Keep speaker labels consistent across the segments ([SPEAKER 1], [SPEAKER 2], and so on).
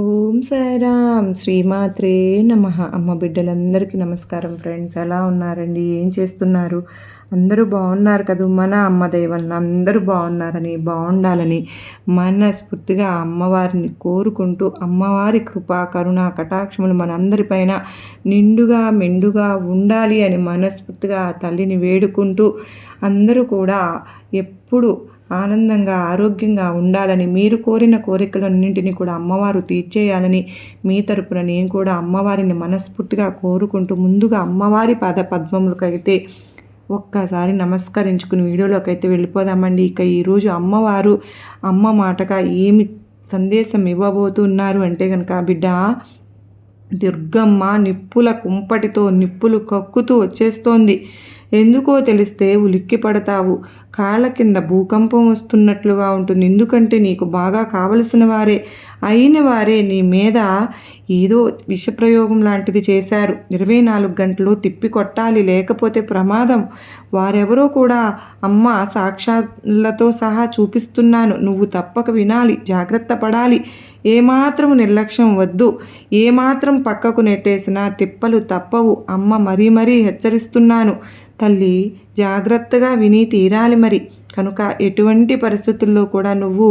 [SPEAKER 1] ఓం సాయిరామ్. శ్రీమాత్రే నమ. అమ్మ బిడ్డలందరికీ నమస్కారం ఫ్రెండ్స్. ఎలా ఉన్నారండి? ఏం చేస్తున్నారు? అందరూ బాగున్నారు కదా? మన అమ్మ దైవన్న అందరూ బాగున్నారని బాగుండాలని మనస్ఫూర్తిగా అమ్మవారిని కోరుకుంటూ అమ్మవారి కృప కరుణ కటాక్షములు మనందరిపైన నిండుగా మెండుగా ఉండాలి అని మనస్ఫూర్తిగా తల్లిని వేడుకుంటూ అందరూ కూడా ఎప్పుడు ఆనందంగా ఆరోగ్యంగా ఉండాలని మీరు కోరిన కోరికలన్నింటినీ కూడా అమ్మవారు తీర్చేయాలని మీ తరపున నేను కూడా అమ్మవారిని మనస్ఫూర్తిగా కోరుకుంటూ ముందుగా అమ్మవారి పాద పద్మములకైతే ఒక్కసారి నమస్కరించుకుని వీడియోలోకి అయితే వెళ్ళిపోదామండి. ఇక ఈరోజు అమ్మవారు అమ్మ మాటగా ఏమి సందేశం ఇవ్వబోతున్నారు అంటే కనుక బిడ్డ దుర్గమ్మ నిప్పుల కుంపటితో నిప్పులు కక్కుతూ వచ్చేస్తోంది. ఎందుకో తెలిస్తే ఉలిక్కి పడతావు. కాళ్ళ కింద భూకంపం వస్తున్నట్లుగా ఉంటుంది. ఎందుకంటే నీకు బాగా కావలసిన వారే. అయిన వారే నీ మీద ఏదో విషప్రయోగం లాంటిది చేశారు. ఇరవై నాలుగు గంటలు తిప్పి కొట్టాలి. లేకపోతే ప్రమాదం. వారెవరో కూడా అమ్మ సాక్షాలతో సహా చూపిస్తున్నాను. నువ్వు తప్పక వినాలి. జాగ్రత్త పడాలి. ఏమాత్రం నిర్లక్ష్యం వద్దు. ఏమాత్రం పక్కకు నెట్టేసినా తిప్పలు తప్పవు. అమ్మ మరీ మరీ హెచ్చరిస్తున్నాను. తల్లి జాగ్రత్తగా విని తీరాలి మరి. కనుక ఎటువంటి పరిస్థితుల్లో కూడా నువ్వు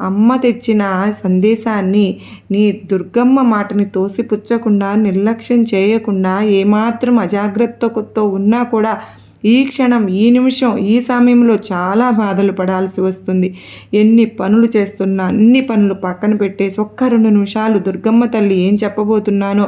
[SPEAKER 1] అమ్మ తెచ్చిన సందేశాన్ని నీ దుర్గమ్మ మాటని తోసిపుచ్చకుండా నిర్లక్ష్యం చేయకుండా ఏమాత్రం అజాగ్రత్తతో ఉన్నా కూడా ఈ క్షణం ఈ నిమిషం ఈ సమయంలో చాలా బాధలు పడాల్సి వస్తుంది. ఎన్ని పనులు చేస్తున్నా అన్ని పనులు పక్కన పెట్టేసి ఒక్క రెండు నిమిషాలు దుర్గమ్మ తల్లి ఏం చెప్పబోతున్నానో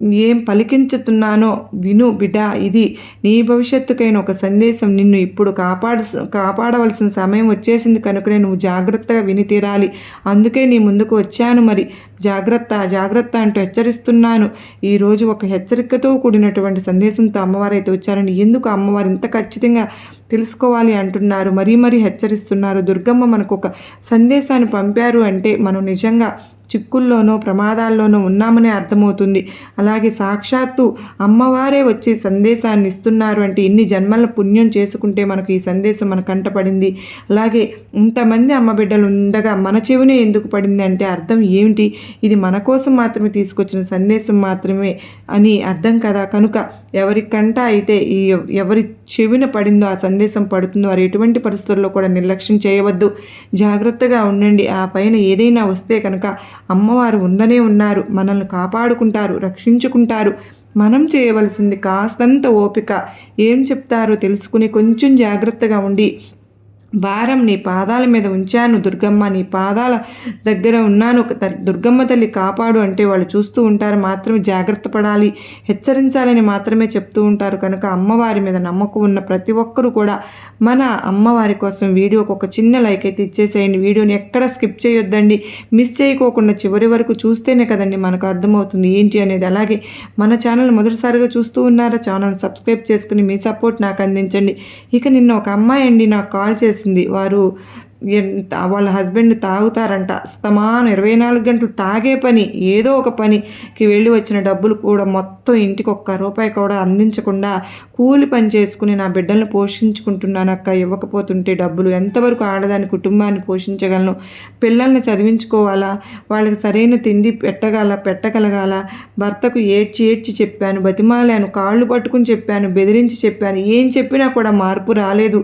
[SPEAKER 1] ఏం పలికించుతున్నానో విను బిడ్డ ఇది నీ భవిష్యత్తుకైన ఒక సందేశం. నిన్ను ఇప్పుడు కాపాడ కాపాడవలసిన సమయం వచ్చేసింది కనుకనే నువ్వు జాగ్రత్తగా విని తీరాలి. అందుకే నీ ముందుకు వచ్చాను మరి. జాగ్రత్త జాగ్రత్త అంటూ హెచ్చరిస్తున్నాను. ఈరోజు ఒక హెచ్చరికతో కూడినటువంటి సందేశంతో అమ్మవారు అయితే వచ్చారని ఎందుకు అమ్మవారు ఇంత ఖచ్చితంగా తెలుసుకోవాలి అంటున్నారు? మరీ మరీ హెచ్చరిస్తున్నారు. దుర్గమ్మ మనకు ఒక సందేశాన్ని పంపారు అంటే మనం నిజంగా చిక్కుల్లోనో ప్రమాదాల్లోనో ఉన్నామనే అర్థమవుతుంది. అలాగే సాక్షాత్తు అమ్మవారే వచ్చి సందేశాన్ని ఇస్తున్నారు అంటే ఇన్ని జన్మల పుణ్యం చేసుకుంటే మనకు ఈ సందేశం మన కంటపడింది అలాగే ఇంతమంది అమ్మ బిడ్డలు ఉండగా మన చెవినే ఎందుకు పడింది అంటే అర్థం ఏమిటి? ఇది మన కోసం మాత్రమే తీసుకొచ్చిన సందేశం మాత్రమే అని అర్థం కదా. కనుక ఎవరికంట అయితే ఈ ఎవరి చెవిన పడిందో ఆ సందేశం పడుతుందో వారు ఎటువంటి పరిస్థితుల్లో కూడా నిర్లక్ష్యం చేయవద్దు. జాగ్రత్తగా ఉండండి. ఆ పైన ఏదైనా వస్తే కనుక అమ్మవారు ఉండనే ఉన్నారు. మనల్ని కాపాడుకుంటారు రక్షించుకుంటారు. మనం చేయవలసింది కాస్తంత ఓపిక. ఏం చెప్తారో తెలుసుకుని కొంచెం జాగ్రత్తగా ఉండి భారం నీ పాదాల మీద ఉంచాను దుర్గమ్మ నీ పాదాల దగ్గర ఉన్నాను. దుర్గమ్మ తల్లి కాపాడు అంటే వాళ్ళు చూస్తూ ఉంటారు మాత్రమే జాగ్రత్త పడాలి హెచ్చరించాలని మాత్రమే చెప్తూ ఉంటారు. కనుక అమ్మవారి మీద నమ్మకం ఉన్న ప్రతి ఒక్కరూ కూడా మన అమ్మవారి కోసం వీడియోకి ఒక చిన్న లైక్ అయితే ఇచ్చేసేయండి. వీడియోని ఎక్కడ స్కిప్ చేయొద్దండి. మిస్ చేయకోకుండా చివరి వరకు చూస్తేనే కదండి మనకు అర్థమవుతుంది ఏంటి అనేది. అలాగే మన ఛానల్ మొదటిసారిగా చూస్తూ ఉన్నారా ఛానల్ సబ్స్క్రైబ్ చేసుకుని మీ సపోర్ట్ నాకు అందించండి. ఇక నిన్న ఒక అమ్మాయి అండి నాకు కాల్ చేసి చేసింది. వారు వాళ్ళ హస్బెండ్ తాగుతారంట. స్తమానం ఇరవై నాలుగు గంటలు తాగే పని ఏదో ఒక పనికి వెళ్ళి వచ్చిన డబ్బులు కూడా మొత్తం ఇంటికి ఒక్క రూపాయి కూడా అందించకుండా కూలి పని చేసుకుని నా బిడ్డలను పోషించుకుంటున్నాను అక్క. ఇవ్వకపోతుంటే డబ్బులు ఎంతవరకు ఆడదాని కుటుంబాన్ని పోషించగలను? పిల్లల్ని చదివించుకోవాలా? వాళ్ళకి సరైన తిండి పెట్టగల పెట్టగలగాల? భర్తకు ఏడ్చి ఏడ్చి చెప్పాను బతిమాలాను కాళ్ళు పట్టుకుని చెప్పాను బెదిరించి చెప్పాను. ఏం చెప్పినా కూడా మార్పు రాలేదు.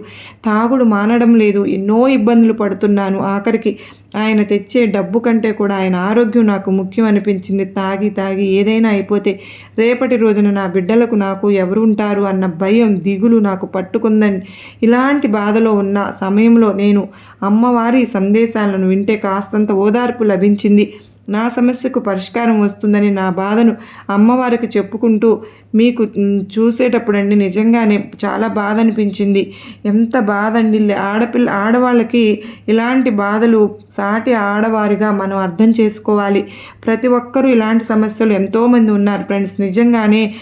[SPEAKER 1] తాగుడు మానడం లేదు. ఎన్నో ఇబ్బందులు ఇబ్బందులు పడుతున్నాను ఆఖరికి. ఆయన తెచ్చే డబ్బు కంటే కూడా ఆయన ఆరోగ్యం నాకు ముఖ్యం అనిపించింది. తాగి తాగి ఏదైనా అయిపోతే రేపటి రోజున నా బిడ్డలకు నాకు ఎవరు ఉంటారు అన్న భయం దిగులు నాకు పట్టుకుందండి. ఇలాంటి బాధలో ఉన్న సమయంలో నేను అమ్మవారి సందేశాలను వింటే కాస్తంత ఓదార్పు లభించింది. నా సమస్యకు పరిష్కారం వస్తుందని నా బాధను అమ్మవారికి చెప్పుకుంటూ మీకు చూసేటప్పుడండి నిజంగానే చాలా బాధ అనిపించింది ఎంత బాధ అండి ఆడపిల్ల ఆడవాళ్ళకి ఇలాంటి బాధలు సాటి ఆడవారిగా మనం అర్థం చేసుకోవాలి. ప్రతి ఒక్కరూ ఇలాంటి సమస్యలు ఎంతోమంది ఉన్నారు. ఫ్రెండ్స్ నిజంగానే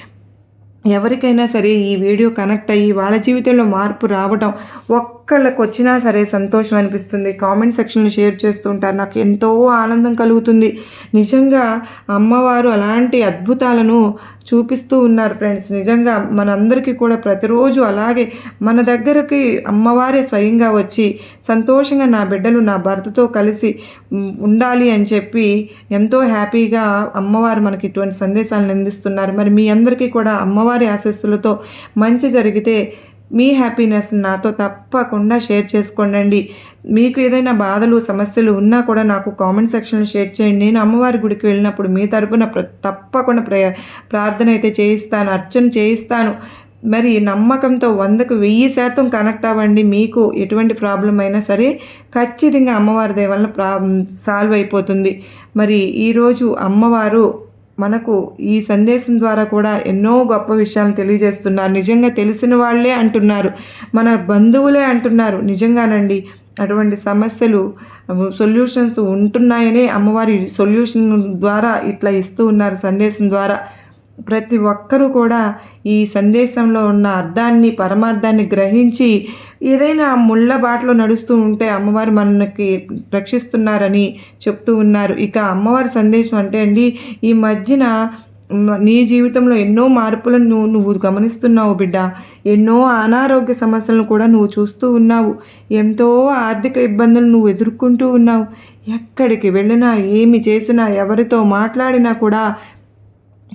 [SPEAKER 1] ఎవరికైనా సరే ఈ వీడియో కనెక్ట్ అయ్యి వాళ్ళ జీవితంలో మార్పు రావటం ఒక్క ఒక్కళ్ళకి వచ్చినా సరే సంతోషం అనిపిస్తుంది కామెంట్ సెక్షన్లో షేర్ చేస్తూ ఉంటారు నాకు ఎంతో ఆనందం కలుగుతుంది. నిజంగా అమ్మవారు అలాంటి అద్భుతాలను చూపిస్తూ ఉన్నారు ఫ్రెండ్స్. నిజంగా మనందరికీ కూడా ప్రతిరోజు అలాగే మన దగ్గరికి అమ్మవారే స్వయంగా వచ్చి సంతోషంగా నా బిడ్డలు నా భర్తతో కలిసి ఉండాలి అని చెప్పి ఎంతో హ్యాపీగా అమ్మవారు మనకి ఇటువంటి సందేశాలను అందిస్తున్నారు. మరి మీ అందరికీ కూడా అమ్మవారి ఆశస్సులతో మంచి జరిగితే మీ హ్యాపీనెస్ నాతో తప్పకుండా షేర్ చేసుకోండి మీకు ఏదైనా బాధలు సమస్యలు ఉన్నా కూడా నాకు కామెంట్ సెక్షన్లో షేర్ చేయండి. నేను అమ్మవారి గుడికి వెళ్ళినప్పుడు మీ తరపున ప్ర తప్పకుండా ప్ర ప్రార్థన అయితే చేయిస్తాను అర్చన చేయిస్తాను. మరి నమ్మకంతో వందకు వెయ్యి శాతం కనెక్ట్ అవ్వండి. మీకు ఎటువంటి ప్రాబ్లం అయినా సరే ఖచ్చితంగా అమ్మవారి దయ వలన ప్రా సాల్వ్ అయిపోతుంది. మరి ఈరోజు అమ్మవారు మనకు ఈ సందేశం ద్వారా కూడా ఎన్నో గొప్ప విషయాలు తెలియజేస్తున్నారు. నిజంగా తెలిసిన వాళ్ళే అంటున్నారు. మన బంధువులే అంటున్నారు. నిజంగానండి అటువంటి సమస్యలు సొల్యూషన్స్ ఉంటున్నాయనే అమ్మవారి సొల్యూషన్ ద్వారా ఇట్లా ఇస్తూ ఉన్నారు సందేశం ద్వారా. ప్రతి ఒక్కరూ కూడా ఈ సందేశంలో ఉన్న అర్థాన్ని పరమార్థాన్ని గ్రహించి ఏదైనా ముళ్ళ బాటలో నడుస్తూ ఉంటే అమ్మవారు మనకి రక్షిస్తున్నారని చెప్తూ ఉన్నారు. ఇక అమ్మవారి సందేశం అంటే అండి ఈ మధ్యన నీ జీవితంలో ఎన్నో మార్పులను నువ్వు నువ్వు గమనిస్తున్నావు బిడ్డ. ఎన్నో అనారోగ్య సమస్యలను కూడా నువ్వు చూస్తూ ఉన్నావు. ఎంతో ఆర్థిక ఇబ్బందులు నువ్వు ఎదుర్కొంటూ ఉన్నావు. ఎక్కడికి వెళ్ళినా ఏమి చేసినా ఎవరితో మాట్లాడినా కూడా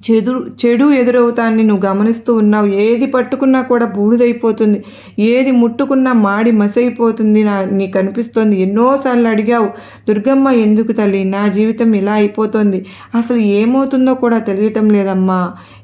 [SPEAKER 1] చెడు చెడు ఎదురవుతాన్ని నువ్వు గమనిస్తూ ఉన్నావు. ఏది పట్టుకున్నా కూడా బూడిదైపోతుంది. ఏది ముట్టుకున్నా మాడి మసైపోతుంది నా నీకు అనిపిస్తోంది. ఎన్నోసార్లు అడిగావు దుర్గమ్మ ఎందుకు తల్లి? నా జీవితం ఇలా అయిపోతుంది. అసలు ఏమవుతుందో కూడా తెలియటం లేదమ్మా.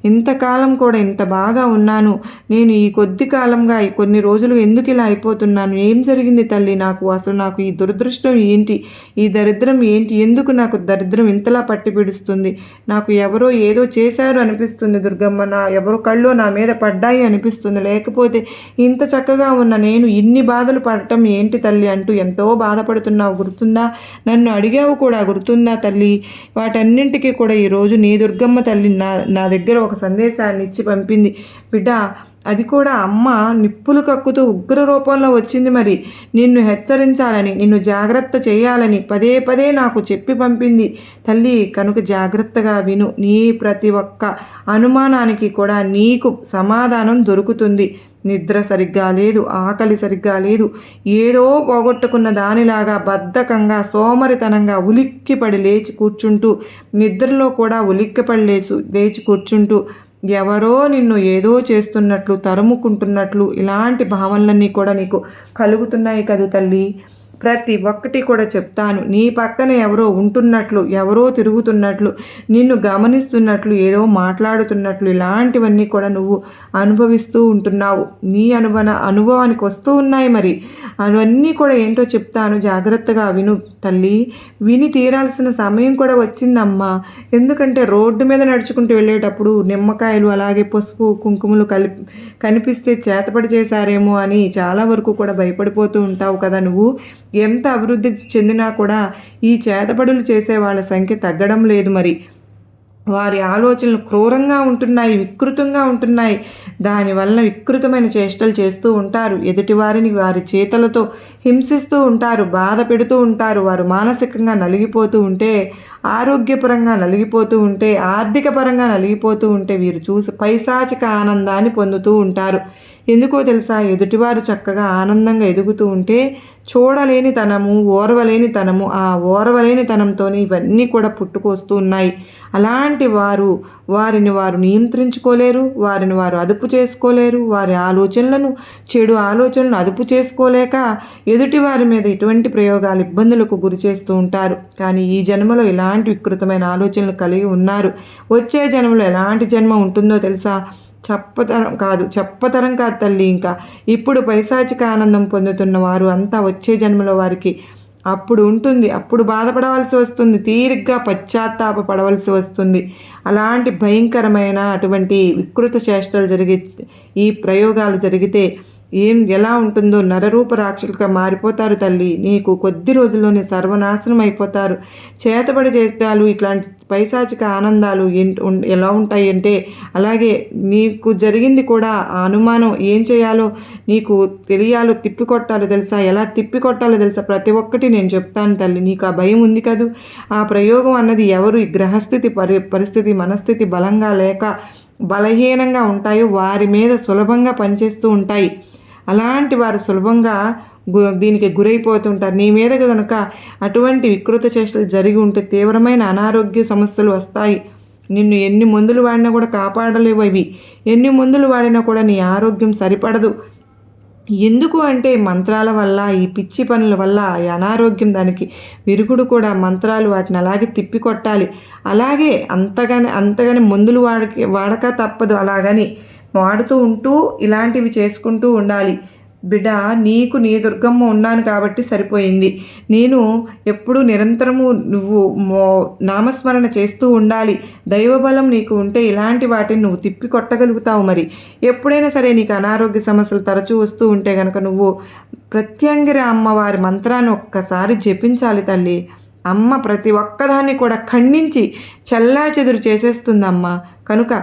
[SPEAKER 1] ఇంతకాలం కూడా ఇంత బాగా ఉన్నాను. నేను ఈ కొద్ది కాలంగా కొన్ని రోజులు ఎందుకు ఇలా అయిపోతున్నాను? ఏం జరిగింది తల్లి నాకు? అసలు నాకు ఈ దురదృష్టం ఏంటి? ఈ దరిద్రం ఏంటి? ఎందుకు నాకు దరిద్రం ఇంతలా పట్టి పిడుస్తుంది నాకు ఎవరో ఏదో చేశారు అనిపిస్తుంది దుర్గమ్మ. నా ఎవరు కళ్ళు నా మీద పడ్డాయి అనిపిస్తుంది. లేకపోతే ఇంత చక్కగా ఉన్న నేను ఇన్ని బాధలు పడటం ఏంటి తల్లి అంటూ ఎంతో బాధపడుతున్నావు. గుర్తుందా? నన్ను అడిగావు కూడా. గుర్తుందా తల్లి? వాటన్నింటికీ కూడా ఈరోజు నీ దుర్గమ్మ తల్లి నా నా దగ్గర ఒక సందేశాన్ని ఇచ్చి పంపింది. బిడ్డ అది కూడా అమ్మ నిప్పులు కక్కుతూ ఉగ్ర రూపంలో వచ్చింది మరి. నిన్ను హెచ్చరించాలని నిన్ను జాగ్రత్త చేయాలని పదే పదే నాకు చెప్పి పంపింది. తల్లి కనుక జాగ్రత్తగా విను. నీ ప్రతి ఒక్క అనుమానానికి కూడా నీకు సమాధానం దొరుకుతుంది. నిద్ర సరిగ్గా లేదు ఆకలి సరిగ్గా లేదు. ఏదో పోగొట్టుకున్న దానిలాగా బద్ధకంగా సోమరితనంగా ఉలిక్కిపడి లేచి కూర్చుంటూ నిద్రలో కూడా ఉలిక్కిపడి లేచు లేచి కూర్చుంటూ ఎవరో నిన్ను ఏదో చేస్తున్నట్లు తరుముకుంటున్నట్లు ఇలాంటి భావనలన్నీ కూడా నీకు కలుగుతున్నాయి కదూ తల్లి. ప్రతి ఒక్కటి కూడా చెప్తాను. నీ పక్కన ఎవరో ఉంటున్నట్లు ఎవరో తిరుగుతున్నట్లు నిన్ను గమనిస్తున్నట్లు ఏదో మాట్లాడుతున్నట్లు ఇలాంటివన్నీ కూడా నువ్వు అనుభవిస్తూ ఉంటున్నావు. నీ అనుభవ అనుభవానికి వస్తూ ఉన్నాయి మరి. అవన్నీ కూడా ఏంటో చెప్తాను. జాగ్రత్తగా విను తల్లి. విని తీరాల్సిన సమయం కూడా వచ్చిందమ్మా. ఎందుకంటే రోడ్డు మీద నడుచుకుంటూ వెళ్ళేటప్పుడు నిమ్మకాయలు అలాగే పసుపు కుంకుమలు కలిపి కనిపిస్తే చేతపడి చేశారేమో అని చాలా వరకు కూడా భయపడిపోతూ ఉంటావు కదా నువ్వు. ఎంత అభివృద్ధి చెందినా కూడా ఈ చేతపడులు చేసే వాళ్ళ సంఖ్య తగ్గడం లేదు మరి. వారి ఆలోచనలు క్రూరంగా ఉంటున్నాయి వికృతంగా ఉంటున్నాయి. దానివలన వికృతమైన చేష్టలు చేస్తూ ఉంటారు. ఎదుటివారిని వారి చేతలతో హింసిస్తూ ఉంటారు బాధ పెడుతూ ఉంటారు. వారు మానసికంగా నలిగిపోతూ ఉంటే ఆరోగ్యపరంగా నలిగిపోతూ ఉంటే ఆర్థిక పరంగా నలిగిపోతూ ఉంటే వీరు చూసి పైశాచిక ఆనందాన్ని పొందుతూ ఉంటారు. ఎందుకో తెలుసా? ఎదుటివారు చక్కగా ఆనందంగా ఎదుగుతూ ఉంటే చూడలేని తనము ఓర్వలేని తనము ఆ ఓర్వలేని తనంతోనే ఇవన్నీ కూడా పుట్టుకొస్తూ ఉన్నాయి. అలాంటి వారు వారిని వారు నియంత్రించుకోలేరు వారిని వారు అదుపు చేసుకోలేరు వారి ఆలోచనలను చెడు ఆలోచనలను అదుపు చేసుకోలేక ఎదుటి వారి మీద ఇటువంటి ప్రయోగాలు ఇబ్బందులకు గురి చేస్తూ ఉంటారు. కానీ ఈ జన్మలో ఎలాంటి వికృతమైన ఆలోచనలు కలిగి ఉన్నారు? వచ్చే జన్మలో ఎలాంటి జన్మ ఉంటుందో తెలుసా? చెప్పతరం కాదు చెప్పతరం కాదు తల్లి ఇంకా. ఇప్పుడు పైశాచిక ఆనందం పొందుతున్న వారు అంతా వచ్చే జన్మలో వారికి అప్పుడు ఉంటుంది. అప్పుడు బాధపడవలసి వస్తుంది. తీరిగ్గా పశ్చాత్తాప పడవలసి వస్తుంది. అలాంటి భయంకరమైన అటువంటి వికృత చేష్టలు జరిగే ఈ ప్రయోగాలు జరిగితే ఏం ఎలా ఉంటుందో నరరూప రాక్షసులుగా మారిపోతారు తల్లి. నీకు కొద్ది రోజుల్లోనే సర్వనాశనం అయిపోతారు. చేతబడి చేస్తాలు ఇట్లాంటి పైశాచిక ఆనందాలు ఎలా ఉంటాయి అంటే అలాగే నీకు జరిగింది కూడా ఆ అనుమానం ఏం చేయాలో నీకు తెలియాలో తిప్పికొట్టాలో తెలుసా? ఎలా తిప్పికొట్టాలో తెలుసా? ప్రతి ఒక్కటి నేను చెప్తాను తల్లి. నీకు ఆ భయం ఉంది కదూ? ఆ ప్రయోగం అన్నది ఎవరు గ్రహస్థితి పరి పరిస్థితి మనస్థితి బలంగా లేక బలహీనంగా ఉంటాయో వారి మీద సులభంగా పనిచేస్తూ ఉంటాయి. అలాంటి వారు సులభంగా దీనికి గురైపోతుంటారు. నీ మీద కనుక అటువంటి వికృత చేష్టలు జరిగి ఉంటే తీవ్రమైన అనారోగ్య సమస్యలు వస్తాయి. నిన్ను ఎన్ని మందులు వాడినా కూడా కాపాడలేవు అవి. ఎన్ని మందులు వాడినా కూడా నీ ఆరోగ్యం సరిపడదు. ఎందుకు అంటే మంత్రాల వల్ల ఈ పిచ్చి పనుల వల్ల ఈ అనారోగ్యం దానికి విరుగుడు కూడా మంత్రాలు వాటిని అలాగే తిప్పి కొట్టాలి. అలాగే అంతగానే అంతగానే మందులు వాడక వాడక తప్పదు. అలాగని వాడుతూ ఉంటూ ఇలాంటివి చేసుకుంటూ ఉండాలి. బిడ్డ నీకు నీ దుర్గమ్మ ఉన్నాను కాబట్టి సరిపోయింది. నేను ఎప్పుడు నిరంతరము నువ్వు నామస్మరణ చేస్తూ ఉండాలి. దైవబలం నీకు ఉంటే ఇలాంటి వాటిని నువ్వు తిప్పి కొట్టగలుగుతావు మరి. ఎప్పుడైనా సరే నీకు అనారోగ్య సమస్యలు తరచూ వస్తూ ఉంటే కనుక నువ్వు ప్రత్యంగిర అమ్మవారి మంత్రాన్ని ఒక్కసారి జపించాలి తల్లి. అమ్మ ప్రతి ఒక్కదాన్ని కూడా ఖండించి చల్లా చెదురు చేసేస్తుందమ్మ. కనుక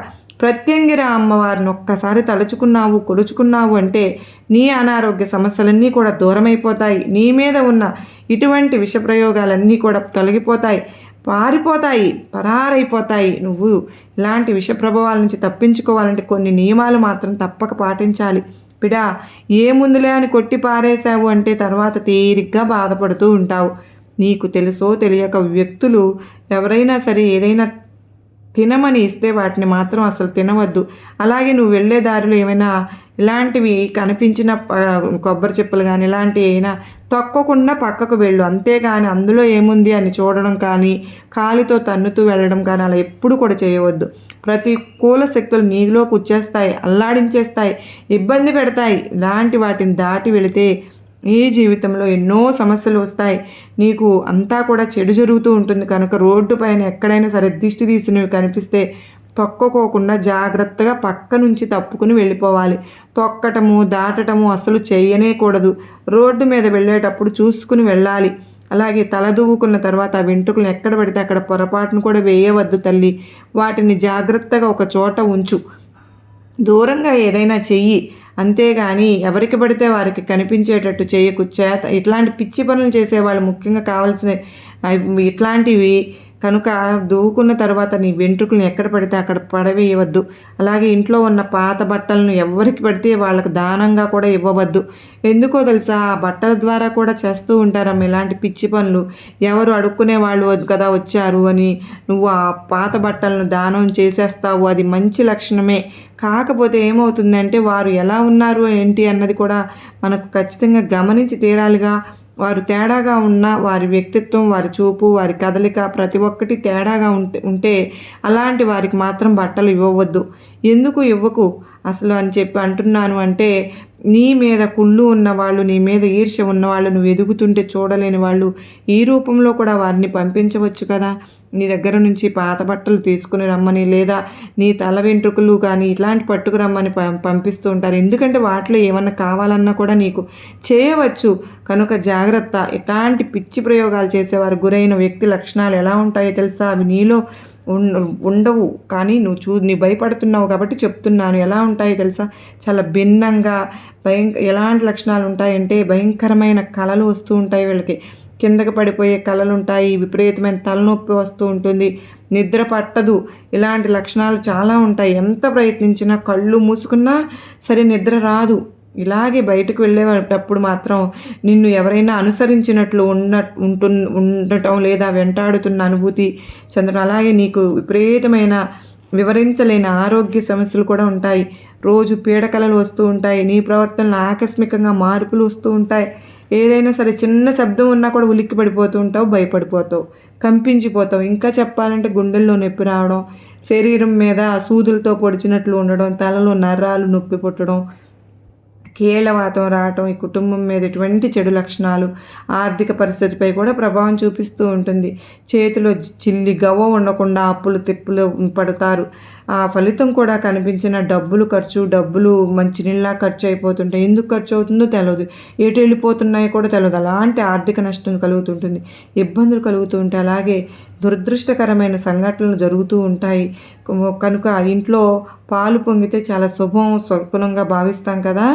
[SPEAKER 1] ప్రత్యంగిర అమ్మవారిని ఒక్కసారి తలుచుకున్నావు కొలుచుకున్నావు అంటే నీ అనారోగ్య సమస్యలన్నీ కూడా దూరమైపోతాయి. నీ మీద ఉన్న ఇటువంటి విషప్రయోగాలన్నీ కూడా తొలగిపోతాయి పారిపోతాయి పరారైపోతాయి. నువ్వు ఇలాంటి విష ప్రభావాల నుంచి తప్పించుకోవాలంటే కొన్ని నియమాలు మాత్రం తప్పక పాటించాలి. పిడా ఏ ముందులే అని కొట్టి పారేశావు అంటే తర్వాత తీరిగ్గా బాధపడుతూ ఉంటావు. నీకు తెలుసో తెలియక వ్యక్తులు ఎవరైనా సరే ఏదైనా తినమని ఇస్తే వాటిని మాత్రం అసలు తినవద్దు. అలాగే నువ్వు వెళ్ళే దారిలో ఏమైనా ఇలాంటివి కనిపించిన కొబ్బరి చెప్పులు కానీ ఇలాంటివి అయినా తొక్కకుండా పక్కకు వెళ్ళు. అంతేగాని అందులో ఏముంది అని చూడడం కానీ కాలితో తన్నుతూ వెళ్ళడం కానీ అలా ఎప్పుడు కూడా చేయవద్దు. ప్రతికూల శక్తులు నీలోకి వచ్చేస్తాయి అల్లాడించేస్తాయి ఇబ్బంది పెడతాయి. ఇలాంటి వాటిని దాటి వెళితే ఈ జీవితంలో ఎన్నో సమస్యలు వస్తాయి. నీకు అంతా కూడా చెడు జరుగుతూ ఉంటుంది. కనుక రోడ్డు పైన ఎక్కడైనా సరే దిష్టి తీసినవి కనిపిస్తే తొక్కకోకుండా జాగ్రత్తగా పక్క నుంచి తప్పుకుని వెళ్ళిపోవాలి. తొక్కటము దాటటము అసలు చేయనేకూడదు రోడ్డు మీద వెళ్ళేటప్పుడు చూసుకుని వెళ్ళాలి. అలాగే తలదువ్వుకున్న తర్వాత ఆ వెంట్రుకలు ఎక్కడ పడితే అక్కడ పొరపాటును కూడా వేయవద్దు తల్లి. వాటిని జాగ్రత్తగా ఒక చోట ఉంచు. దూరంగా ఏదైనా చెయ్యి. అంతేగాని ఎవరికి పడితే వారికి కనిపించేటట్టు చేయకు చేత. ఇట్లాంటి పిచ్చి పనులు చేసేవాళ్ళు ముఖ్యంగా కావాల్సిన ఇట్లాంటివి కనుక దూకున్న తర్వాత నీ వెంట్రుకలను ఎక్కడ పడితే అక్కడ పడవేయవద్దు. అలాగే ఇంట్లో ఉన్న పాత బట్టలను ఎవరికి పడితే వాళ్ళకు దానంగా కూడా ఇవ్వవద్దు. ఎందుకో తెలుసా? ఆ బట్టల ద్వారా కూడా చేస్తూ ఉంటారమ్మ ఇలాంటి పిచ్చి పనులు. ఎవరు అడుక్కునే వాళ్ళు కదా వచ్చారు అని. నువ్వు ఆ పాత బట్టలను దానం చేసేస్తావు. అది మంచి లక్షణమే. కాకపోతే ఏమవుతుందంటే వారు ఎలా ఉన్నారు ఏంటి అన్నది కూడా మనకు ఖచ్చితంగా గమనించి తీరాలిగా. వారు తేడాగా ఉన్న వారి వ్యక్తిత్వం వారి చూపు వారి కదలిక ప్రతి ఒక్కటి తేడాగా ఉంటే ఉంటే అలాంటి వారికి మాత్రం బట్టలు ఇవ్వవద్దు. ఎందుకు ఇవ్వకు? అసలు అని చెప్పి అంటున్నాను అంటే నీ మీద కుళ్ళు ఉన్నవాళ్ళు నీ మీద ఈర్ష్య ఉన్నవాళ్ళు నువ్వు ఎదుగుతుంటే చూడలేని వాళ్ళు ఈ రూపంలో కూడా వారిని పంపించవచ్చు కదా? నీ దగ్గర నుంచి పాత బట్టలు తీసుకుని రమ్మని లేదా నీ తల వెంట్రుకలు కానీ ఇట్లాంటి పట్టుకు రమ్మని పంపిస్తూ ఉంటారు. ఎందుకంటే వాటిలో ఏమన్నా కావాలన్నా కూడా నీకు చేయవచ్చు. కనుక జాగ్రత్త. ఇట్లాంటి పిచ్చి ప్రయోగాలు చేసేవారు గురైన వ్యక్తి లక్షణాలు ఎలా ఉంటాయో తెలుసా? అవి నీలో ఉండవు. కానీ నువ్వు చూ నీ భయపడుతున్నావు కాబట్టి చెప్తున్నాను. ఎలా ఉంటాయో తెలుసా? చాలా భిన్నంగా భయం ఎలాంటి లక్షణాలు ఉంటాయంటే భయంకరమైన కళలు వస్తూ ఉంటాయి వీళ్ళకి. కిందకి పడిపోయే కళలు ఉంటాయి విపరీతమైన తలనొప్పి వస్తూ ఉంటుంది నిద్ర పట్టదు. ఇలాంటి లక్షణాలు చాలా ఉంటాయి. ఎంత ప్రయత్నించినా కళ్ళు మూసుకున్నా సరే నిద్ర రాదు. ఇలాగే బయటకు వెళ్ళేటప్పుడు మాత్రం నిన్ను ఎవరైనా అనుసరించినట్లు ఉన్న ఉంటు ఉండటం లేదా వెంటాడుతున్న అనుభూతి చెందడం. అలాగే నీకు విపరీతమైన వివరించలేని ఆరోగ్య సమస్యలు కూడా ఉంటాయి. రోజు పీడకలలు వస్తూ ఉంటాయి. నీ ప్రవర్తనలో ఆకస్మికంగా మార్పులు వస్తూ ఉంటాయి. ఏదైనా సరే చిన్న శబ్దం ఉన్నా కూడా ఉలిక్కి పడిపోతూ ఉంటావు భయపడిపోతావు కంపించిపోతావు. ఇంకా చెప్పాలంటే గుండెల్లో నొప్పి రావడం శరీరం మీద సూదులతో పొడిచినట్లు ఉండడం తలలో నర్రాలు నొప్పి పుట్టడం కీళ్ళవాతం రావటం ఈ కుటుంబం మీద ఎటువంటి చెడు లక్షణాలు ఆర్థిక పరిస్థితిపై కూడా ప్రభావం చూపిస్తూ ఉంటుంది. చేతిలో చిల్లి గవ్వ ఉండకుండా అప్పులు తిప్పులు పడతారు. ఆ ఫలితం కూడా కనిపించిన డబ్బులు ఖర్చు డబ్బులు మంచినీళ్ళ ఖర్చు అయిపోతుంటాయి ఎందుకు ఖర్చు అవుతుందో తెలియదు ఎటు వెళ్ళిపోతున్నాయో కూడా తెలియదు అలాంటి ఆర్థిక నష్టం కలుగుతుంటుంది. ఇబ్బందులు కలుగుతూ ఉంటాయి అలాగే దురదృష్టకరమైన సంఘటనలు జరుగుతూ ఉంటాయి. కనుక ఇంట్లో పాలు పొంగితే చాలా శుభం శకునంగా భావిస్తాం కదా.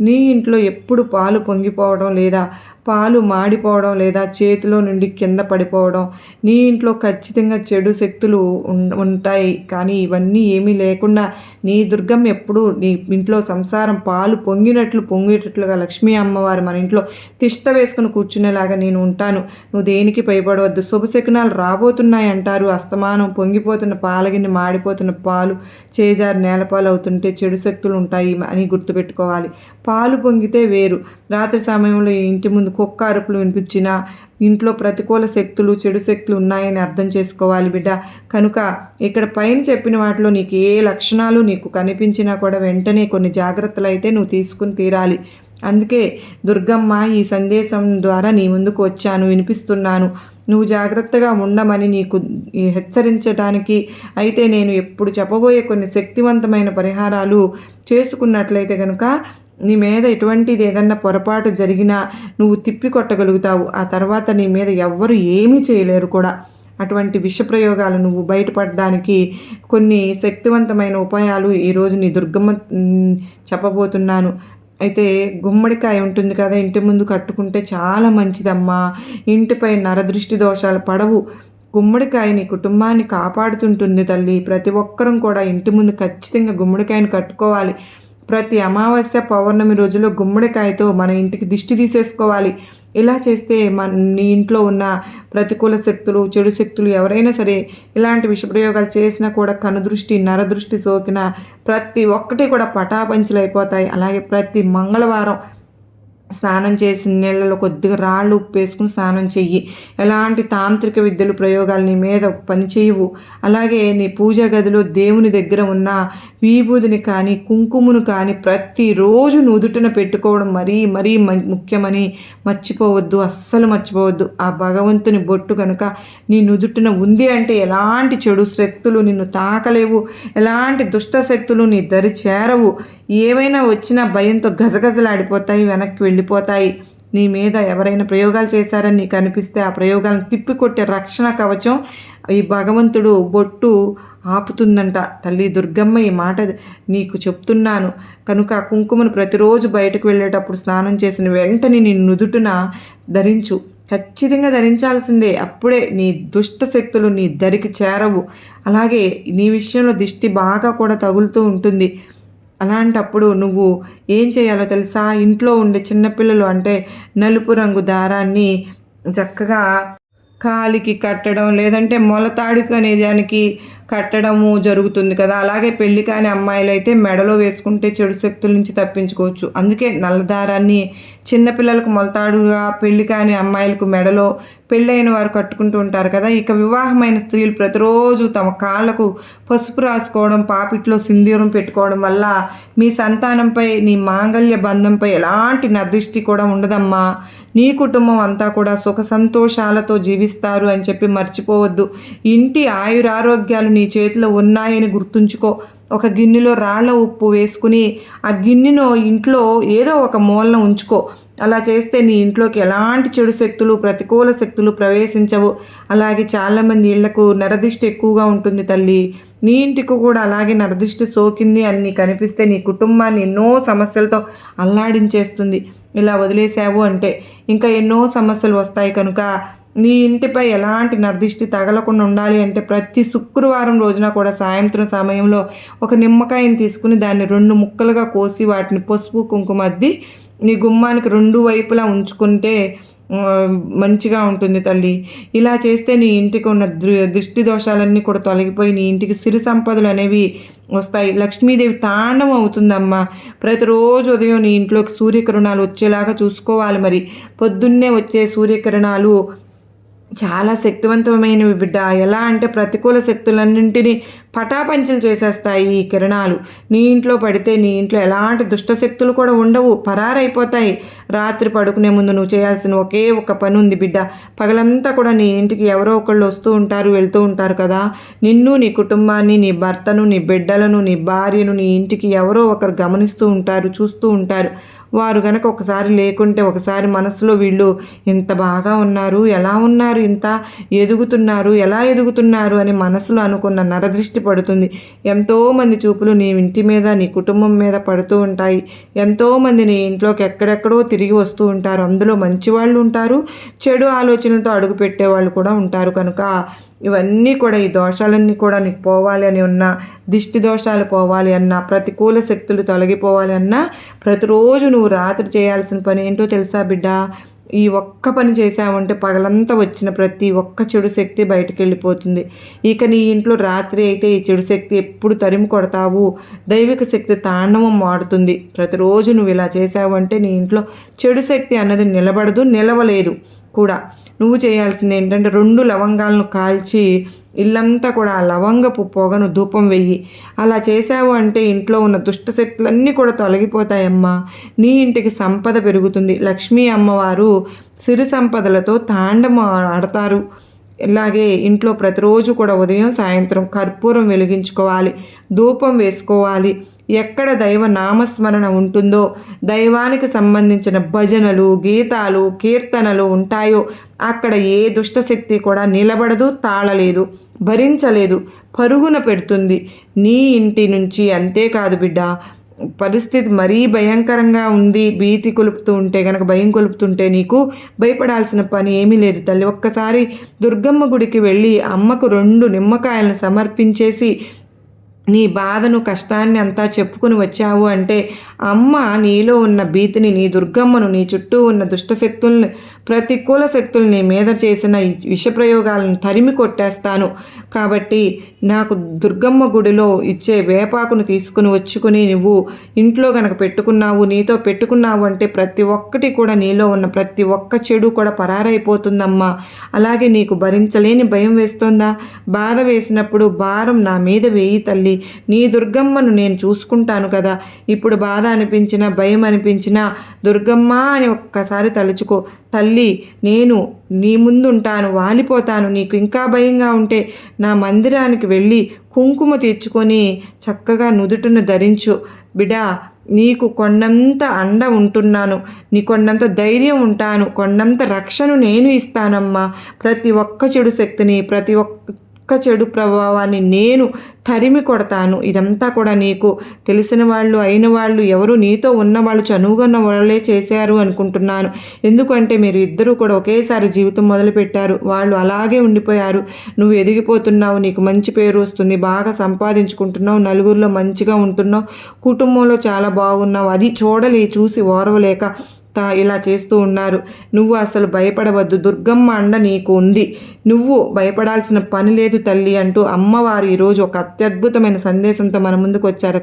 [SPEAKER 1] నీ ఇంట్లో ఎప్పుడు పాలు పొంగిపోవడం లేదా పాలు మాడిపోవడం లేదా చేతిలో నుండి కింద పడిపోవడం నీ ఇంట్లో ఖచ్చితంగా చెడు శక్తులు ఉంటాయి. కానీ ఇవన్నీ ఏమీ లేకుండా నీ దుర్గం ఎప్పుడు నీ ఇంట్లో సంసారం పాలు పొంగినట్లు పొంగేటట్లుగా లక్ష్మీ అమ్మవారు మన ఇంట్లో తిష్ట వేసుకుని కూర్చునేలాగా నేను ఉంటాను. నువ్వు దేనికి భయపడవద్దు. శుభశకునాలు రాబోతున్నాయి అంటారు. అస్తమానం పొంగిపోతున్న పాలగిన్ని మాడిపోతున్న పాలు చేజారు నేలపాలు అవుతుంటే చెడు శక్తులు ఉంటాయి అని గుర్తుపెట్టుకోవాలి. పాలు పొంగితే వేరు. రాత్రి సమయంలో ఇంటి ముందు కుక్క అరుపులు వినిపించినా ఇంట్లో ప్రతికూల శక్తులు చెడు శక్తులు ఉన్నాయని అర్థం చేసుకోవాలి బిడ్డ. కనుక ఇక్కడ పైన చెప్పిన వాటిలో నీకు ఏ లక్షణాలు నీకు కనిపించినా కూడా వెంటనే కొన్ని జాగ్రత్తలు అయితే నువ్వు తీసుకుని తీరాలి. అందుకే దుర్గమ్మ ఈ సందేశం ద్వారా నీ ముందుకు వచ్చాను వినిపిస్తున్నాను. నువ్వు జాగ్రత్తగా ఉండమని నీకు హెచ్చరించడానికి అయితే నేను ఎప్పుడు చెప్పబోయే కొన్ని శక్తివంతమైన పరిహారాలు చేసుకున్నట్లయితే కనుక నీ మీద ఎటువంటిది ఏదన్నా పొరపాటు జరిగినా నువ్వు తిప్పి కొట్టగలుగుతావు ఆ తర్వాత నీ మీద ఎవ్వరు ఏమీ చేయలేరు కూడా. అటువంటి విషప్రయోగాలు నువ్వు బయటపడడానికి కొన్ని శక్తివంతమైన ఉపాయాలు ఈరోజు నీ దుర్గమ్మ చెప్పబోతున్నాను. అయితే గుమ్మడికాయ ఉంటుంది కదా ఇంటి ముందు కట్టుకుంటే చాలా మంచిదమ్మా. ఇంటిపై నరదృష్టి దోషాలు పడవు. గుమ్మడికాయ నీ కుటుంబాన్ని కాపాడుతుంటుంది తల్లి. ప్రతి ఒక్కరం కూడా ఇంటి ముందు ఖచ్చితంగా గుమ్మడికాయను కట్టుకోవాలి. ప్రతి అమావాస్య పౌర్ణమి రోజులో గుమ్మడికాయతో మన ఇంటికి దిష్టి తీసేసుకోవాలి. ఇలా చేస్తే మన నీ ఇంట్లో ఉన్న ప్రతికూల శక్తులు చెడు శక్తులు ఎవరైనా సరే ఇలాంటి విషప్రయోగాలు చేసినా కూడా కనుదృష్టి నరదృష్టి సోకిన ప్రతి ఒక్కటి కూడా పటాపంచులు అయిపోతాయి అలాగే ప్రతి మంగళవారం స్నానం చేసిన నీళ్ళలో కొద్దిగా రాళ్ళు ఉప్పు వేసుకుని స్నానం చెయ్యి. ఎలాంటి తాంత్రిక విద్యలు ప్రయోగాలు నీ మీద పని చేయవు. అలాగే నీ పూజా గదిలో దేవుని దగ్గర ఉన్న విభూదిని కానీ కుంకుమను కానీ ప్రతిరోజు నుదుటిన పెట్టుకోవడం మరీ మరీ ముఖ్యమని మర్చిపోవద్దు అస్సలు మర్చిపోవద్దు. ఆ భగవంతుని బొట్టు కనుక నీ నుదుటిన ఉంది అంటే ఎలాంటి చెడు శక్తులు నిన్ను తాకలేవు. ఎలాంటి దుష్ట శక్తులు నీ దరి చేరవు. ఏమైనా వచ్చినా భయంతో గజగజలాడిపోతాయి వెనక్కి వెళ్ళిపోతాయి. నీ మీద ఎవరైనా ప్రయోగాలు చేశారని నీకు అనిపిస్తే ఆ ప్రయోగాలను తిప్పికొట్టే రక్షణ కవచం ఈ భగవంతుడు బొట్టు ఆపుతుందంట. తల్లి దుర్గమ్మ ఈ మాట నీకు చెప్తున్నాను. కనుక కుంకుమను ప్రతిరోజు బయటకు వెళ్ళేటప్పుడు స్నానం చేసిన వెంటనే నీ నుదుటున ధరించు. ఖచ్చితంగా ధరించాల్సిందే. అప్పుడే నీ దుష్ట శక్తులు నీ దరికి చేరవు. అలాగే నీ విషయంలో దిష్టి బాగా కూడా తగులుతూ ఉంటుంది. అలాంటప్పుడు నువ్వు ఏం చేయాలో తెలుసా? ఇంట్లో ఉండే చిన్నపిల్లలు అంటే నలుపు రంగు దారాన్ని చక్కగా కాలికి కట్టడం లేదంటే మొలతాడుకు అనే దానికి కట్టడము జరుగుతుంది కదా. అలాగే పెళ్ళి కాని అమ్మాయిలు అయితే మెడలో వేసుకుంటే చెడు శక్తుల నుంచి తప్పించుకోవచ్చు. అందుకే నల్లదారాన్ని చిన్నపిల్లలకు మొలతాడుగా పెళ్ళి కాని అమ్మాయిలకు మెడలో పెళ్ళైన వారు కట్టుకుంటూ ఉంటారు కదా ఇక వివాహమైన స్త్రీలు ప్రతిరోజు తమ కాళ్ళకు పసుపు రాసుకోవడం పాపిట్లో సింధూరం పెట్టుకోవడం వల్ల మీ సంతానంపై నీ మాంగల్య బంధంపై ఎలాంటి నదృష్టి కూడా ఉండదమ్మా. నీ కుటుంబం అంతా కూడా సుఖ సంతోషాలతో జీవిస్తారు అని చెప్పి మర్చిపోవద్దు. ఇంటి ఆయురారోగ్యాలు నీ చేతిలో ఉన్నాయని గుర్తుంచుకో. ఒక గిన్నెలో రాళ్ళ ఉప్పు వేసుకుని ఆ గిన్నెను ఇంట్లో ఏదో ఒక మూలన ఉంచుకో. అలా చేస్తే నీ ఇంట్లోకి ఎలాంటి చెడు శక్తులు ప్రతికూల శక్తులు ప్రవేశించవు. అలాగే చాలామంది ఇళ్ళకు నరదిష్టి ఎక్కువగా ఉంటుంది తల్లి. నీ ఇంటికి కూడా అలాగే నరదిష్టి సోకింది అని నీకు అనిపిస్తే నీ కుటుంబాన్ని ఎన్నో సమస్యలతో అల్లాడించేస్తుంది. ఇలా వదిలేసావు అంటే ఇంకా ఎన్నో సమస్యలు వస్తాయి కనుక నీ ఇంటిపై ఎలాంటి నర్దిష్టి తగలకుండా ఉండాలి అంటే ప్రతి శుక్రవారం రోజున కూడా సాయంత్రం సమయంలో ఒక నిమ్మకాయని తీసుకుని దాన్ని రెండు ముక్కలుగా కోసి వాటిని పసుపు కుంకుమ అద్ది నీ గుమ్మానికి రెండు వైపులా ఉంచుకుంటే మంచిగా ఉంటుంది తల్లి. ఇలా చేస్తే నీ ఇంటికి ఉన్న దృష్టి దోషాలన్నీ కూడా తొలగిపోయి నీ ఇంటికి సిరి సంపదలు అనేవి వస్తాయి. లక్ష్మీదేవి తాండవం అవుతుందమ్మా. ప్రతిరోజు ఉదయం నీ ఇంట్లోకి సూర్యకిరణాలు వచ్చేలాగా చూసుకోవాలి మరి. పొద్దున్నే వచ్చే సూర్యకిరణాలు చాలా శక్తివంతమైనవి బిడ్డ. ఎలా అంటే ప్రతికూల శక్తులన్నింటినీ పటాపంచలు చేసేస్తాయి ఈ కిరణాలు. నీ ఇంట్లో పడితే నీ ఇంట్లో ఎలాంటి దుష్ట శక్తులు కూడా ఉండవు. పరారైపోతాయి. రాత్రి పడుకునే ముందు నువ్వు చేయాల్సిన ఒకే ఒక పని ఉంది బిడ్డ. పగలంతా కూడా నీ ఇంటికి ఎవరో ఒకళ్ళు వస్తూ ఉంటారు వెళ్తూ ఉంటారు కదా. నిన్ను నీ కుటుంబాన్ని నీ భర్తను నీ బిడ్డలను నీ భార్యను నీ ఇంటికి ఎవరో ఒకరు గమనిస్తూ ఉంటారు చూస్తూ ఉంటారు. వారు గనక ఒకసారి లేకుంటే ఒకసారి మనసులో వీళ్ళు ఇంత బాగా ఉన్నారు ఎలా ఉన్నారు ఇంత ఎదుగుతున్నారు ఎలా ఎదుగుతున్నారు అని మనసులో అనుకున్న నరదృష్టి పడుతుంది. ఎంతోమంది చూపులు నీ ఇంటి మీద నీ కుటుంబం మీద పడుతూ ఉంటాయి. ఎంతోమంది నీ ఇంట్లోకి ఎక్కడెక్కడో తిరిగి వస్తూ ఉంటారు. అందులో మంచి వాళ్ళు ఉంటారు చెడు ఆలోచనలతో అడుగు పెట్టేవాళ్ళు కూడా ఉంటారు. కనుక ఇవన్నీ కూడా ఈ దోషాలన్నీ కూడా నీకు పోవాలి అని ఉన్న దిష్టి దోషాలు పోవాలి అన్నా ప్రతికూల శక్తులు తొలగిపోవాలి అన్న ప్రతిరోజు నువ్వు రాత్రి చేయాల్సిన పని ఏంటో తెలుసా బిడ్డ? ఈ ఒక్క పని చేసావంటే పగలంతా వచ్చిన ప్రతి ఒక్క చెడు శక్తి బయటకు వెళ్ళిపోతుంది. ఇక నీ ఇంట్లో రాత్రి అయితే ఈ చెడు శక్తి ఎప్పుడు తరిమి కొడతావు? దైవిక శక్తి తాండవం వాడుతుంది. ప్రతిరోజు నువ్వు ఇలా చేసావంటే నీ ఇంట్లో చెడు శక్తి అన్నది నిలబడదు నిలవలేదు కూడా. నువ్వు చేయాల్సింది ఏంటంటే రెండు లవంగాలను కాల్చి ఇల్లంతా కూడా ఆ లవంగపు పొగను ధూపం వెయ్యి. అలా చేసావు అంటే ఇంట్లో ఉన్న దుష్టశక్తులన్నీ కూడా తొలగిపోతాయమ్మా. నీ ఇంటికి సంపద పెరుగుతుంది. లక్ష్మీ అమ్మవారు సిరి సంపదలతో తాండము ఆడతారు. ఇలాగే ఇంట్లో ప్రతిరోజు కూడా ఉదయం సాయంత్రం కర్పూరం వెలిగించుకోవాలి ధూపం వేసుకోవాలి. ఎక్కడ దైవ నామస్మరణ ఉంటుందో దైవానికి సంబంధించిన భజనలు గీతాలు కీర్తనలు ఉంటాయో అక్కడ ఏ దుష్టశక్తి కూడా నిలబడదు తాళలేదు భరించలేదు పరుగున పెడుతుంది. నీ ఇంటి నుంచి అంతేకాదు బిడ్డ పరిస్థితి మరీ భయంకరంగా ఉంది. భీతి కొలుపుతూ ఉంటే కనుక భయం కొలుపుతుంటే నీకు భయపడాల్సిన పని ఏమీ లేదు తల్లి. ఒక్కసారి దుర్గమ్మ గుడికి వెళ్ళి అమ్మకు రెండు నిమ్మకాయలను సమర్పించేసి నీ బాధను కష్టాన్ని అంతా చెప్పుకుని వచ్చావు అంటే అమ్మ నీలో ఉన్న భీతిని నీ దుర్గమ్మను నీ చుట్టూ ఉన్న దుష్టశక్తుల్ని ప్రతికూల శక్తులు నీ మీద చేసిన విషప్రయోగాలను తరిమి కొట్టేస్తాను. కాబట్టి నాకు దుర్గమ్మ గుడిలో ఇచ్చే వేపాకును తీసుకుని వచ్చుకుని నువ్వు ఇంట్లో కనుక పెట్టుకున్నావు నీతో పెట్టుకున్నావు అంటే ప్రతి ఒక్కటి కూడా నీలో ఉన్న ప్రతి ఒక్క చెడు కూడా పరారైపోతుందమ్మా. అలాగే నీకు భరించలేని భయం వేస్తోందా? బాధ వేసినప్పుడు భారం నా మీద వేయి తల్లి. నీ దుర్గమ్మను నేను చూసుకుంటాను కదా. ఇప్పుడు బాధ అనిపించినా భయం అనిపించినా దుర్గమ్మ అని ఒక్కసారి తలుచుకో. తల్లి నేను నీ ముందుంటాను వాలిపోతాను. నీకు ఇంకా భయంగా ఉంటే నా మందిరానికి వెళ్ళి కుంకుమ తెచ్చుకొని చక్కగా నుదుటను ధరించు. బిడా నీకు కొండంత అండ ఉంటున్నాను. నీ కొండంత ధైర్యం ఉంటాను. కొండంత రక్షణ నేను ఇస్తానమ్మా. ప్రతి ఒక్క చెడు శక్తిని ప్రతి ఒక్క ఒక్క చెడు ప్రభావాన్ని నేను తరిమి కొడతాను. ఇదంతా కూడా నీకు తెలిసిన వాళ్ళు అయిన వాళ్ళు ఎవరు నీతో ఉన్న వాళ్ళు చనువుగన్న వాళ్ళే చేశారు అనుకుంటున్నాను. ఎందుకంటే మీరు ఇద్దరూ కూడా ఒకేసారి జీవితం మొదలుపెట్టారు. వాళ్ళు అలాగే ఉండిపోయారు. నువ్వు ఎదిగిపోతున్నావు నీకు మంచి పేరు వస్తుంది బాగా సంపాదించుకుంటున్నావు నలుగురిలో మంచిగా ఉంటున్నావు కుటుంబంలో చాలా బాగున్నావు. అది చూడలే చూసి ఓరవలేక తా ఇలా చేస్తూ ఉన్నారు. నువ్వు అసలు భయపడవద్దు. దుర్గమ్మ అండ నీకు ఉంది. నువ్వు భయపడాల్సిన పని లేదు తల్లి అంటూ అమ్మవారు ఈరోజు ఒక అత్యద్భుతమైన సందేశంతో మన ముందుకు వచ్చారు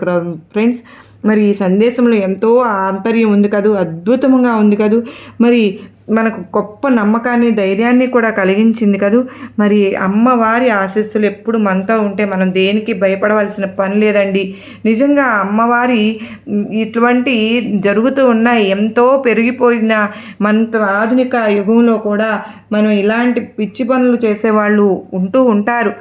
[SPEAKER 1] ఫ్రెండ్స్ మరి ఈ సందేశంలో ఎంతో ఆంతర్యం ఉంది కదూ అద్భుతంగా ఉంది కదూ. మరి మనకు గొప్ప నమ్మకాన్ని ధైర్యాన్ని కూడా కలిగించింది కదూ. మరి అమ్మవారి ఆశస్సులు ఎప్పుడు మనతో ఉంటే మనం దేనికి భయపడవలసిన పని లేదండి. నిజంగా అమ్మవారి ఇటువంటి జరుగుతూ ఉన్న ఎంతో పెరిగిపోయిన మన ఆధునిక యుగంలో కూడా మనం ఇలాంటి పిచ్చి పనులు చేసేవాళ్ళు ఉంటూ ఉంటారు.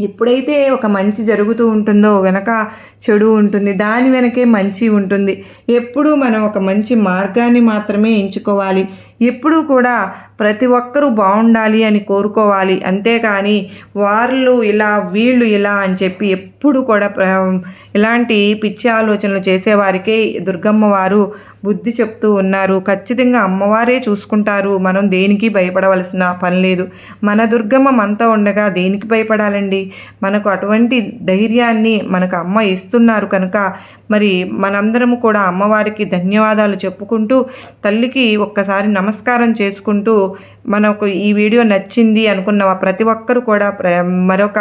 [SPEAKER 1] ఎప్పుడైతే ఒక మంచి జరుగుతూ ఉంటుందో వెనక చెడు ఉంటుంది దాని వెనకే మంచి ఉంటుంది ఎప్పుడూ మనం ఒక మంచి మార్గాన్ని మాత్రమే ఎంచుకోవాలి. ఎప్పుడూ కూడా ప్రతి ఒక్కరూ బాగుండాలి అని కోరుకోవాలి. అంతేకాని వాళ్ళు ఇలా వీళ్ళు ఇలా అని చెప్పి ఎప్పుడు కూడా ఇలాంటి పిచ్చి ఆలోచనలు చేసేవారికే దుర్గమ్మ వారు బుద్ధి చెప్తూ ఉన్నారు. ఖచ్చితంగా అమ్మవారే చూసుకుంటారు. మనం దేనికి భయపడవలసిన పని లేదు. మన దుర్గమ్మ మనతో ఉండగా దేనికి భయపడాలండి? మనకు అటువంటి ధైర్యాన్ని మనకు అమ్మ ఇస్తున్నారు కనుక మరి మనందరము కూడా అమ్మవారికి ధన్యవాదాలు చెప్పుకుంటూ తల్లికి ఒక్కసారి నమస్కారం నమస్కారం చేసుకుంటూ మనకు ఈ వీడియో నచ్చింది అనుకున్న ప్రతి ఒక్కరు కూడా మరొక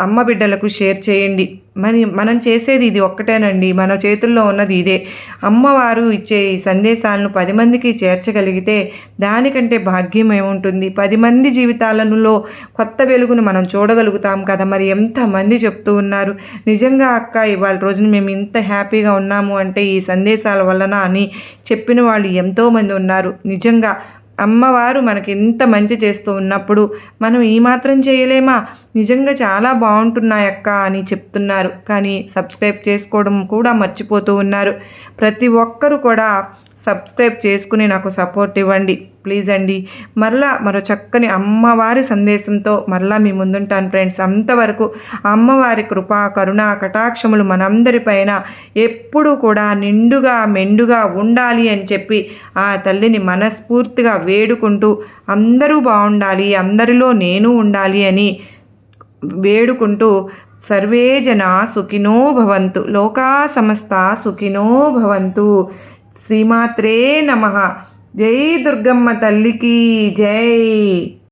[SPEAKER 1] అమ్మ బిడ్డలకు షేర్ చేయండి. మరి మనం చేసేది ఇది ఒక్కటేనండి. మన చేతుల్లో ఉన్నది ఇదే. అమ్మవారు ఇచ్చే ఈ సందేశాలను పది మందికి చేర్చగలిగితే దానికంటే భాగ్యం ఏముంటుంది? పది మంది జీవితాలలో కొత్త వెలుగును మనం చూడగలుగుతాం కదా మరి? ఎంతమంది చెప్తూ ఉన్నారు. నిజంగా అక్క ఇవాళ రోజున మేము ఇంత హ్యాపీగా ఉన్నాము అంటే ఈ సందేశాల వలన అని చెప్పిన వాళ్ళు ఎంతోమంది ఉన్నారు. నిజంగా అమ్మవారు మనకి ఎంత మంచి చేస్తూ ఉన్నప్పుడు మనం ఏమాత్రం చేయలేమా? నిజంగా చాలా బాగుంటున్నాయక్క అని చెప్తున్నారు. కానీ సబ్స్క్రైబ్ చేసుకోవడం కూడా మర్చిపోతూ ఉన్నారు. ప్రతి ఒక్కరు కూడా సబ్స్క్రైబ్ చేసుకుని నాకు సపోర్ట్ ఇవ్వండి. ప్లీజ్ అండి. మరలా మరో చక్కని అమ్మవారి సందేశంతో మరలా మీ ముందుంటాను ఫ్రెండ్స్. అంతవరకు అమ్మవారి కృప కరుణ కటాక్షములు మనందరిపైన ఎప్పుడూ కూడా నిండుగా మెండుగా ఉండాలి అని చెప్పి ఆ తల్లిని మనస్ఫూర్తిగా వేడుకుంటూ అందరూ బాగుండాలి అందరిలో నేను ఉండాలి అని వేడుకుంటూ సర్వే జన సుఖినో భవంతు. లోకా సమస్త సుఖినో భవంతు. శ్రీమాత్రే నమ. జై దుర్గమ్మ తల్లికి జై.